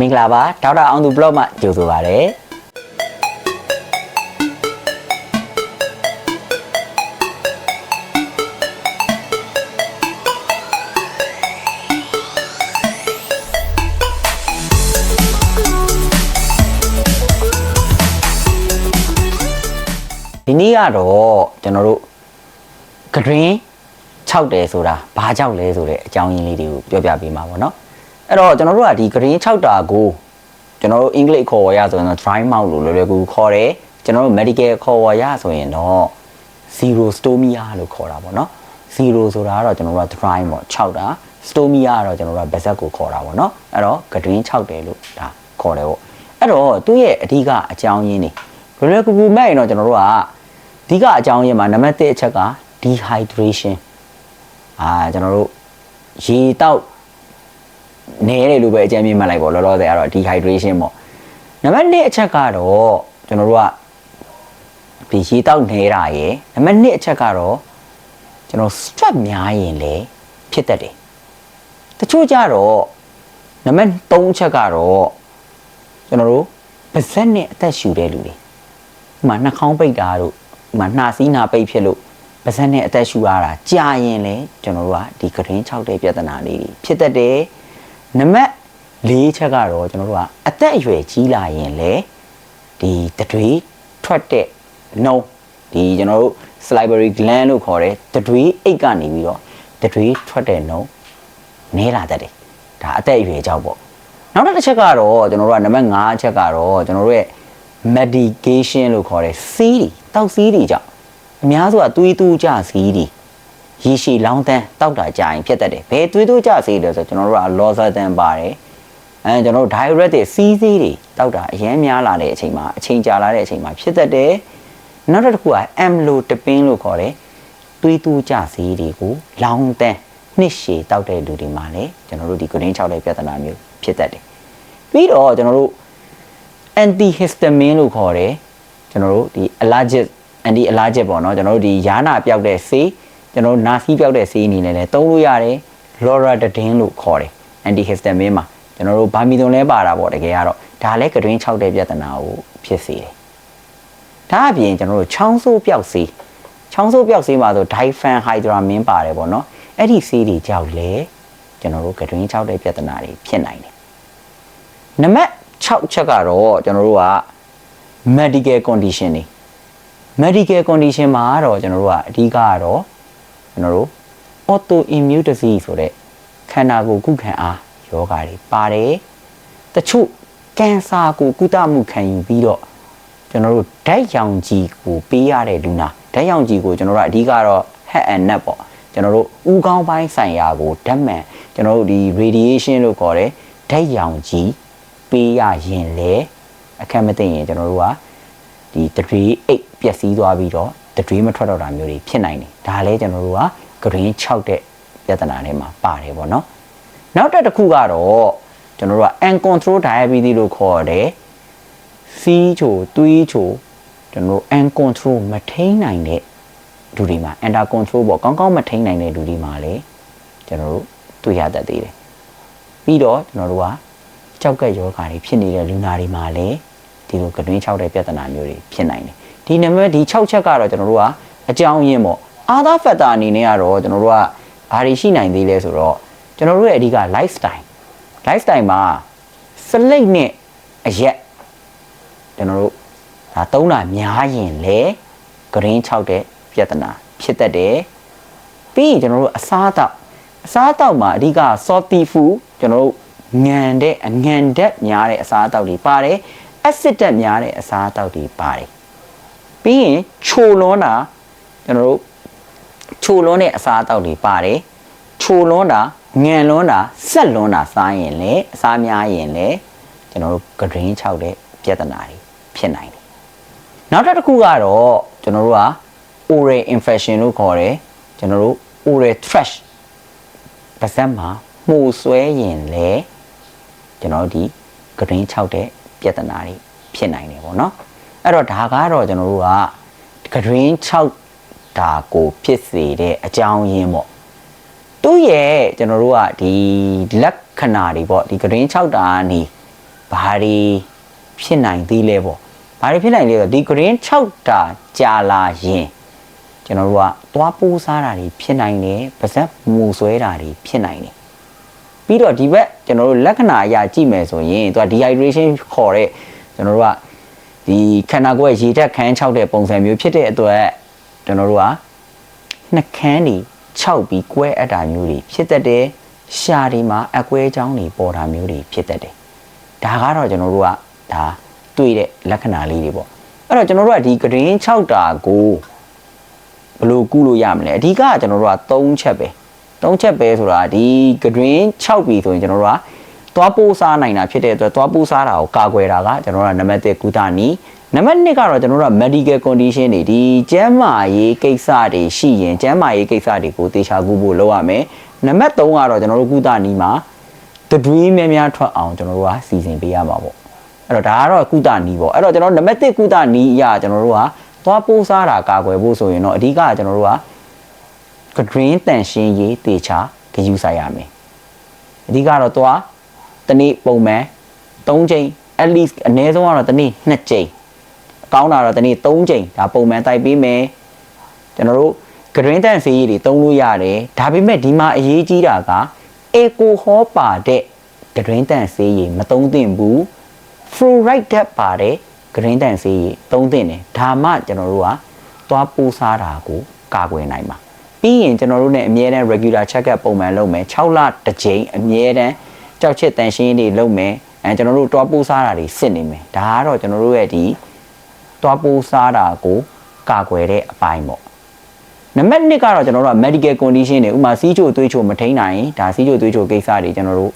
မင်္ဂလာပါဒေါက်တာအောင်သူဘလော့မှကြိုဆိုပါရစေဒီနေ့ကတော့ကျွန်တော်တို့ဂရင်း6တယ်ဆိုတာဘာကြောက်လဲဆိုတဲ့အကြောင်းရင်းလေးတွေကိုပြောပြပေးမှာပေါ့နော် အဲ့တော့ကျွန်တော်တို့ကဒီဂရင်း6တာကိုကျွန်တော်တို့အင်္ဂလိပ်ခေါ်ဝေါ်ရဆိုရင်တော့ dry mouth လို့လွယ်လွယ်ကူကူခေါ်တယ်ကျွန်တော်တို့ medical ခေါ်ဝေါ်ရဆိုရင်တော့ zero stomia လို့ခေါ်တာပေါ့နော် zero ဆိုတာကတော့ကျွန်တော်တို့က dry ပေါ့6တာ stomia ကတော့ကျွန်တော်တို့ကဗဇက်ကိုခေါ်တာပေါ့နော်အဲ့တော့ဂရင်း6တယ်လို့ဒါခေါ်တယ်ပေါ့အဲ့တော့သူ့ရဲ့အဓိကအကြောင်းရင်းတွေလွယ်လွယ်ကူကူမဲ့ရင်တော့ကျွန်တော်တို့ကအဓိကအကြောင်းရင်းမှာနံပါတ်1အချက်က dehydration အာကျွန်တော်တို့ရေတောက် နေတယ်လို့ပဲအကြမ်းမြင်မှတ်လိုက်ပေါ့လောလောဆယ်ကတော့ dehydration ပေါ့နံပါတ်2အချက်ကတော့ကျွန်တော်တို့ကဒီရေတောက်နေတာရယ်နံပါတ်2အချက်ကတော့ကျွန်တော် stress များရင်လေဖြစ်တတ်တယ်တချို့ကြတော့နံပါတ်3အချက်ကတော့ကျွန်တော်တို့ပါဇက်နဲ့အသက်ရှူတဲ့လူတွေဥပမာနှာခေါင်းပိတ်တာတို့ဥပမာနှာစီးနှာပိတ်ဖြစ်လို့ပါဇက်နဲ့အသက်ရှူရတာကြာရင်လေကျွန်တော်တို့ကဒီကရင်6တဲ့ပြဿနာလေးတွေဖြစ်တတ်တယ် နံပါတ်၄ချက်ကတော့ကျွန်တော်တို့ကအသက်အရွယ်ကြီးလာရင်လေဒီတတွေးထွက်တဲ့နှုံးဒီကျွန်တော်တို့ salivary gland လို့ခေါ်တဲ့တတွေးအိတ်ကနေပြီးတော့တတွေးထွက်တဲ့နှုံးနဲလာတတ်တယ်ဒါအသက်အရွယ်ကြောင့်ပေါ့နောက်တစ်ချက်ကတော့ကျွန်တော်တို့ကနံပါတ်5အချက်ကတော့ကျွန်တော်တို့ရဲ့ medication လို့ခေါ်တဲ့စီးတွေတောက်စီးတွေကြောင့်အများစုကသွေးတူးကြစီးတွေ ရေရှည်လောင်းတန်းတောက်တာကြာရင်ဖြစ်တတ်တယ်ဘယ်သွေးတူးကြစီးလဲဆိုတော့ကျွန်တော်တို့က losartan ပါတယ်အဲကျွန်တော်တို့ diuretic စီးစီးတွေတောက်တာအရင်များလာတဲ့အချိန်မှာအချိန်ကြာလာတဲ့အချိန်မှာဖြစ်တတ်တယ်နောက်တစ်ခုက amlodipine လို့ခေါ်တဲ့သွေးတူးကြစီးတွေကိုလောင်းတန်းနှစ်ရှည်တောက်တဲ့လူတွေမှာလည်းကျွန်တော်တို့ဒီ green 6တဲ့ပြဿနာမျိုးဖြစ်တတ်တယ်ပြီးတော့ကျွန်တော်တို့ antihistamine လို့ခေါ်တယ်ကျွန်တော်တို့ဒီ allergic anti allergic ပေါ့နော်ကျွန်တော်တို့ဒီယာနာပြောက်တဲ့ဆေး ကျွန်တော်တို့နာစီးပြောက်တဲ့ဆေးအနေနဲ့လည်းသုံးလို့ရတယ် loratadine လို့ခေါ်တယ် antihistamine မှာကျွန်တော်တို့ဗာမီသွန်လဲပါတာပေါ့တကယ်ကတော့ဒါလည်းကတွင်း6တဲ့ပြဿနာကိုဖြစ်စေတယ်ဒါအပြင်ကျွန်တော်တို့ချောင်းဆိုးပြောက်ဆေးချောင်းဆိုးပြောက်ဆေးမှာဆို diphenhydramine ပါတယ်ပေါ့နော်အဲ့ဒီဆေးတွေကြောက်လဲကျွန်တော်တို့ကတွင်း6တဲ့ပြဿနာတွေဖြစ်နိုင်တယ်နံပါတ်6ချက်ကတော့ကျွန်တော်တို့က medical condition တွေ medical condition မှာတော့ကျွန်တော်တို့ကအဓိကကတော့ ကျွန်တော်တို့ autoimmune disease ဆိုတဲ့ခန္ဓာကိုယ်ကုခံအားယောဂါတွေပါတယ်တချို့ကင်ဆာကိုကုသမှုခံယူပြီးတော့ကျွန်တော်တို့ဓာတ်ရောင်ခြည်ကိုပေးရတဲ့လူနာဓာတ်ရောင်ခြည်ကိုကျွန်တော်တို့အဓိကတော့ head and neck ပေါ့ကျွန်တော်တို့ဥကောင်းပိုင်းဆိုင်ရာကိုဓာတ်မှန်ကျွန်တော်တို့ဒီ radiation လို့ခေါ်တဲ့ဓာတ်ရောင်ခြည်ပေးရရင်လေအခက်မသိရင်ကျွန်တော်တို့ကဒီတတွေးအိတ်ပျက်စီးသွားပြီးတော့ တတွေးမထွက်တော့တာမျိုးတွေဖြစ်နိုင်တယ်ဒါလည်းကျွန်တော်တို့က green 6တဲ့ပြဿနာတွေမှာပါတယ်ပေါ့နော်နောက်တစ်ခုကတော့ကျွန်တော်တို့က uncontrolled diabetes လို့ခေါ်တယ်စီးချိုသွေးချိုကျွန်တော်တို့ uncontrol မထိန်းနိုင်တဲ့လူတွေမှာ under control ပေါ့ကောင်းကောင်းမထိန်းနိုင်တဲ့လူတွေမှာလည်းကျွန်တော်တို့တွေ့ရတတ်သေးတယ်ပြီးတော့ကျွန်တော်တို့ကကြောက်ကက်ယောဂါတွေဖြစ်နေတဲ့လူနာတွေမှာလည်းဒီလိုကတွင်း6တဲ့ပြဿနာမျိုးတွေဖြစ်နိုင်တယ် ဒီနံပါတ်ဒီ6ချက်ကတော့ကျွန်တော်တို့ကအကြောင်းရင်းပေါ့အာသာဖက်တာအနေနဲ့ကတော့ကျွန်တော်တို့ကဘာတွေရှိနိုင်သေးလဲဆိုတော့ကျွန်တော်တို့ရဲ့အဓိက lifestyle lifestyle မှာစလိတ်နဲ့အရက်ကျွန်တော်တို့ဒါသုံးတာများရင်လေ green 6တဲ့ပြဿနာဖြစ်တတ်တယ်ပြီးရင်ကျွန်တော်တို့အစားအသောက်အစားအသောက်မှာအဓိက salty food ကျွန်တော်တို့ငံတဲ့အငံဓာတ်များတဲ့အစားအသောက်တွေပါတယ် acid ဓာတ်များတဲ့အစားအသောက်တွေပါတယ် ပြီးရင်ချိုလွန်းတာကျွန်တော်တို့ချိုလွန်းတဲ့အစားအသောက်တွေပါတယ်ချိုလွန်းတာငံလွန်းတာဆက်လွန်းတာစားရင်လေအစားများရင်လေကျွန်တော်တို့ green 6တဲ့ပြဿနာတွေဖြစ်နိုင်တယ်နောက်တစ်ခုကတော့ကျွန်တော်တို့က oral infection လို့ခေါ်တယ်ကျွန်တော်တို့ oral thrush ပါးစပ်မှာမှုဆွဲရင်လေကျွန်တော်တို့ဒီ green 6တဲ့ပြဿနာတွေဖြစ်နိုင်တယ်ပေါ့နော် အဲ့တော့ဒါကတော့ကျွန်တော်တို့က green 6ဒါကိုဖြစ်စေတဲ့အကြောင်းရင်းပေါ့သူ့ရဲ့ကျွန်တော်တို့ကဒီလက္ခဏာတွေပေါ့ဒီ green 6တာကနေဘာတွေဖြစ်နိုင်သေးလဲပေါ့ဘာတွေဖြစ်နိုင်လဲဆိုတော့ဒီ green 6တာကြာလာရင်ကျွန်တော်တို့ကသွားပိုးစားတာတွေဖြစ်နိုင်တယ်ပါဇက်မူဆွဲတာတွေဖြစ်နိုင်တယ်ပြီးတော့ဒီဘက်ကျွန်တော်တို့လက္ခဏာအရကြည့်မယ်ဆိုရင်သူက dehydration ခေါ်တဲ့ကျွန်တော်တို့က ဒီခန္ဓာကိုယ်ရဲ့ရေဓာတ်ခမ်းခြောက်တဲ့ပုံစံမျိုးဖြစ်တဲ့အတွက်ကျွန်တော်တို့ကနှကန်းတွေခြောက်ပြီးကွဲအပ်တာမျိုးတွေဖြစ်တတ်တယ်ရှာတွေမှာအကွဲချောင်းတွေပေါ်တာမျိုးတွေဖြစ်တတ်တယ်ဒါကတော့ကျွန်တော်တို့ကဒါတွေ့တဲ့လက္ခဏာလေးတွေပေါ့အဲ့တော့ကျွန်တော်တို့ကဒီ green 6တာကိုဘယ်လိုကုလို့ရမလဲအဓိကကကျွန်တော်တို့က3ချက်ပဲ3ချက်ပဲဆိုတာဒီ green 6ပြီဆိုရင်ကျွန်တော်တို့က သွားပိုးစားနိုင်တာဖြစ်တဲ့အတွက်သွားပိုးစားတာကိုကာကွယ်တာကကျွန်တော်တို့ကနံပါတ်1ကုသနီနံပါတ်2ကတော့ကျွန်တော်တို့က medical condition တွေဒီကျန်းမာရေးကိစ္စတွေရှိရင်ကျန်းမာရေးကိစ္စတွေကိုတေချာကုဖို့လုပ်ရမယ်နံပါတ်3ကတော့ကျွန်တော်တို့ကုသနီမှာတတွေးများများထွက်အောင်ကျွန်တော်တို့ကစီစဉ်ပေးရမှာပေါ့အဲ့တော့ဒါကတော့ကုသနီပေါ့အဲ့တော့ကျွန်တော်နံပါတ်1ကုသနီအရာကျွန်တော်တို့ကသွားပိုးစားတာကာကွယ်ဖို့ဆိုရင်တော့အဓိကကကျွန်တော်တို့က green တန်ရှင်းရေးတေချာဂယူဆိုင်ရမယ်အဓိကတော့သွား တနေ့ပုံမှန်3ချိန် at least အနည်းဆုံးကတော့တနေ့2ချိန်အကောင်းတာတော့တနေ့3ချိန်ဒါပုံမှန်တိုက်ပေးမယ်ကျွန်တော်တို့ green တန်ဆေးရည်တွေသုံးလို့ရတယ်ဒါပေမဲ့ဒီမှာအရေးကြီးတာက eco hol ပါတဲ့ green တန်ဆေးရည်မသုံးသင့်ဘူး fluoride ဓာတ်ပါတဲ့ green တန်ဆေးရည်သုံးသင့်တယ်ဒါမှကျွန်တော်တို့ကသွားပိုးစားတာကိုကာကွယ်နိုင်မှာပြီးရင်ကျွန်တော်တို့ ਨੇ အမြဲတမ်း regular check up ပုံမှန်လုပ်မယ်6လတစ်ကြိမ်အမြဲတမ်း ကြောက်ချစ်တန်ရှင်းတွေလုပ်မယ်အဲကျွန်တော်တို့တွားပိုးစားတာတွေစစ်နေမယ်ဒါကတော့ကျွန်တော်တို့ရဲ့ဒီတွားပိုးစားတာကိုကာကွယ်တဲ့အပိုင်းပေါ့နံပါတ်1ကတော့ကျွန်တော်တို့က medical condition တွေဥမာစီးချိုသွေးချိုမထိန်နိုင်ဒါစီးချိုသွေးချိုကိစ္စတွေကျွန်တော်တို့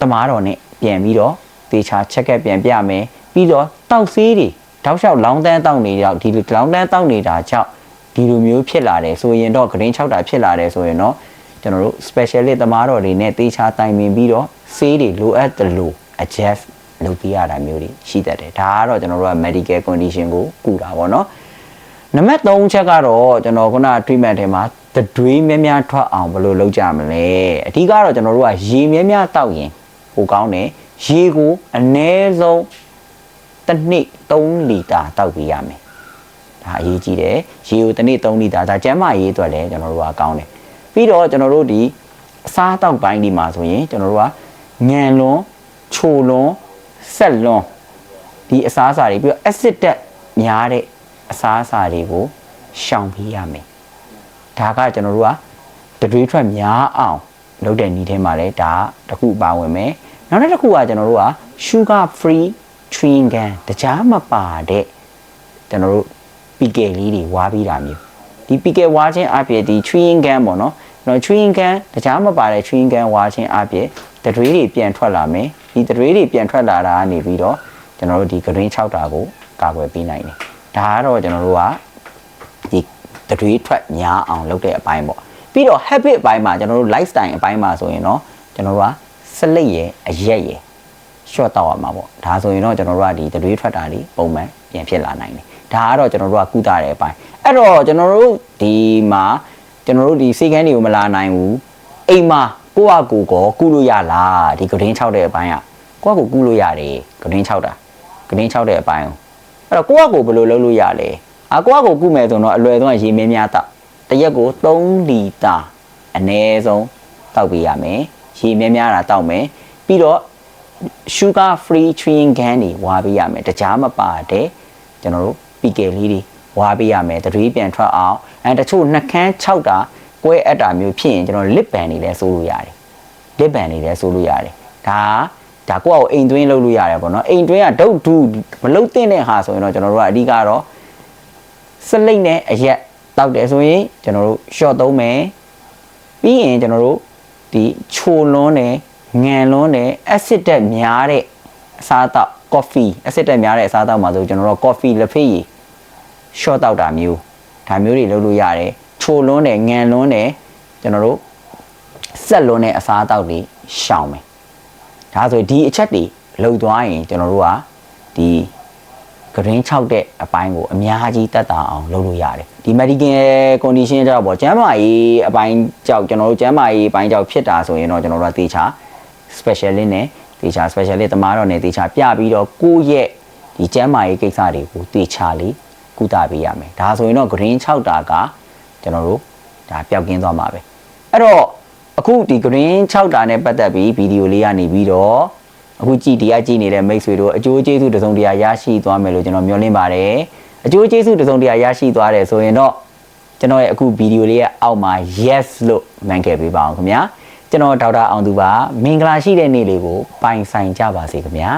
တမားတော်နဲ့ပြန်ပြီးတော့သေချာ check up ပြန်ပြမယ်ပြီးတော့တောက်ဆေးတွေတောက်လျှောက်လောင်းတန်းတောက်နေတော့ဒီလောင်းတန်းတောက်နေတာကြောင့်ဒီလိုမျိုးဖြစ်လာတယ်ဆိုရင်တော့ green 6တာဖြစ်လာတယ်ဆိုရင်တော့ ကျွန်တော်တို့ specialist တမားတော်တွေနဲ့သေချာတိုင်ပင်ပြီးတော့ဆေးတွေလိုအပ်တယ်လို့ adjust လုပ်ပြရတာမျိုးတွေရှိတတ်တယ်ဒါကတော့ကျွန်တော်တို့က medical condition ကိုကူတာပေါ့နော်နံပါတ်3ချက်ကတော့ကျွန်တော်ခုန treatment ထဲမှာတတွေးများများထွက်အောင်ဘယ်လိုလုပ်ကြမလဲအဓိကတော့ကျွန်တော်တို့ကရေများများတောက်ရင်ဟိုကောင်းတယ်ရေကိုအနည်းဆုံးတစ်နှစ်3လီတာတောက်ပြရမယ်ဒါအရေးကြီးတယ်ရေကိုတစ်နှစ်3လီတာဒါကျန်းမာရေးအတွက်လည်းကျွန်တော်တို့ကကောင်းတယ် ပြီးတော့ကျွန်တော်တို့ဒီအစားတောက်ပိုင်းဒီမှာဆိုရင်ကျွန်တော်တို့ကငံလွန်ချိုလွန်ဆက်လွန်ဒီအစားအစာတွေပြီးတော့ acid တက်များတဲ့အစားအစာတွေကိုရှောင်ပြရမယ်ဒါကကျွန်တော်တို့ကတတွေးထွက်များအောင်လုပ်တဲ့နည်းထဲမှာလည်းဒါတခုပါဝင်မယ်နောက်တစ်ခုကကျွန်တော်တို့က sugar free chewing gum တကြားမပါတဲ့ကျွန်တော်တို့ PK လေးတွေဝါပြီးတာမျိုးဒီ PK ဝါခြင်းအပြင်ဒီ chewing gum ပေါ့နော် နော် chewing gum တကြားမပါတဲ့ chewing gum ဝါခြင်းအပြင်တတွေးတွေပြန်ထွက်လာမယ်ဒီတတွေးတွေပြန်ထွက်လာတာကနေပြီးတော့ကျွန်တော်တို့ဒီ green 6တာကိုကာကွယ်ပေးနိုင်တယ်ဒါကတော့ကျွန်တော်တို့ကဒီတတွေးထွက်များအောင်လုပ်တဲ့အပိုင်းပေါ့ပြီးတော့ habit အပိုင်းမှာကျွန်တော်တို့ lifestyle အပိုင်းမှာဆိုရင်တော့ကျွန်တော်တို့ကစလိတ်ရဲ့အရက်ရဲ့ short တော့ရမှာပေါ့ဒါဆိုရင်တော့ကျွန်တော်တို့ကဒီတတွေးထွက်တာတွေပုံမှန်ပြန်ဖြစ်လာနိုင်တယ်ဒါကတော့ကျွန်တော်တို့ကကုသတဲ့အပိုင်းအဲ့တော့ကျွန်တော်တို့ဒီမှာ ကျွန်တော်တို့ဒီစိတ်ကန်းတွေကိုမလာနိုင်ဘူးအိမ်မှာကိုယ့်အကူကောကုလို့ရလားဒီဂရင်း6တဲ့အပိုင်းကကိုယ့်အကူကုလို့ရတယ်ဂရင်း6တာဂရင်း6တဲ့အပိုင်းအဲ့တော့ကိုယ့်အကူဘယ်လိုလုပ်လို့ရလဲအကိုယ့်အကူကုမယ်ဆိုတော့အလွယ်ဆုံးရေမင်းများတောက်တရက်ကို3လီတာအနည်းဆုံးတောက်ပေးရမယ်ရေများများတာတောက်မယ်ပြီးတော့ sugar free chewing gum တွေဝါပေးရမယ်တကြားမပါတဲ့ကျွန်တော်တို့ PK လေးတွေဝါပေးရမယ်တတွေးပြန်ထွက်အောင် အဲတချို့နှကန်း6တာကွဲအပ်တာမျိုးဖြစ်ရင်ကျွန်တော် lip band တွေလည်းစိုးလို့ရတယ် lip band တွေလည်းစိုးလို့ရတယ်ဒါဒါကိုယ့်အကိုအိမ်သွင်းလုပ်လို့ရတယ်ပေါ့နော်အိမ်သွင်းကဒုတ်ဒူမလုတ်တဲ့ဟာဆိုရင်တော့ကျွန်တော်တို့ကအဓိကတော့စလိတ်နဲ့အရက်တောက်တယ်ဆိုရင်ကျွန်တော်တို့ short သုံးမယ်ပြီးရင်ကျွန်တော်တို့ဒီချိုလွန်းနဲ့ငံလွန်းနဲ့ acid တက်များတဲ့အစားအသောက် coffee acid တက်များတဲ့အစားအသောက်မှာဆိုကျွန်တော်တို့ coffee လက်ဖေးရည် short တောက်တာမျိုး ဒါမျိုးတွေလုပ်လို့ရတယ်ချိုလွန်းနဲ့ငံလွန်းနဲ့ကျွန်တော်တို့ဆက်လွန်းတဲ့အစားအသောက်တွေရှောင်မယ်ဒါဆိုဒီအချက်တွေလုံသွားရင်ကျွန်တော်တို့ကဒီ green 6တဲ့အပိုင်းကိုအများကြီးတက်တာအောင်လုပ်လို့ရတယ်ဒီ medical condition ကြောင့်ပေါ့ကျန်းမာရေးအပိုင်းကြောင့်ကျွန်တော်တို့ကျန်းမာရေးအပိုင်းကြောင့်ဖြစ်တာဆိုရင်တော့ကျွန်တော်တို့ကသေချာ specialist နဲ့သေတေချာ specialist တမားတော်နဲ့တေချာပြပြီးတော့ကိုယ့်ရဲ့ဒီကျန်းမာရေးကိစ္စတွေကိုတေချာလေး ကုသပေးရမယ်ဒါဆိုရင်တော့ green 6တာကကျွန်တော်တို့ဒါပျောက်ကင်းသွားမှာပဲအဲ့တော့အခုဒီ green 6တာနဲ့ပတ်သက်ပြီးဗီဒီယိုလေးကနေပြီးတော့အခုကြည့်တရားကြည့်နေတဲ့မိတ်ဆွေတို့အကျိုးကျေးဇူးတစ်စုံတရာရရှိသွားမယ်လို့ကျွန်တော်မျှော်လင့်ပါတယ်အကျိုးကျေးဇူးတစ်စုံတရာရရှိသွားတယ်ဆိုရင်တော့ကျွန်တော်ရဲ့အခုဗီဒီယိုလေးရဲ့အောက်မှာ yes လို့မှန်ခဲ့ပေးပါအောင်ခင်ဗျာကျွန်တော်ဒေါက်တာအောင်သူပါမင်္ဂလာရှိတဲ့နေ့လေးကိုပိုင်ဆိုင်ကြပါစေခင်ဗျာ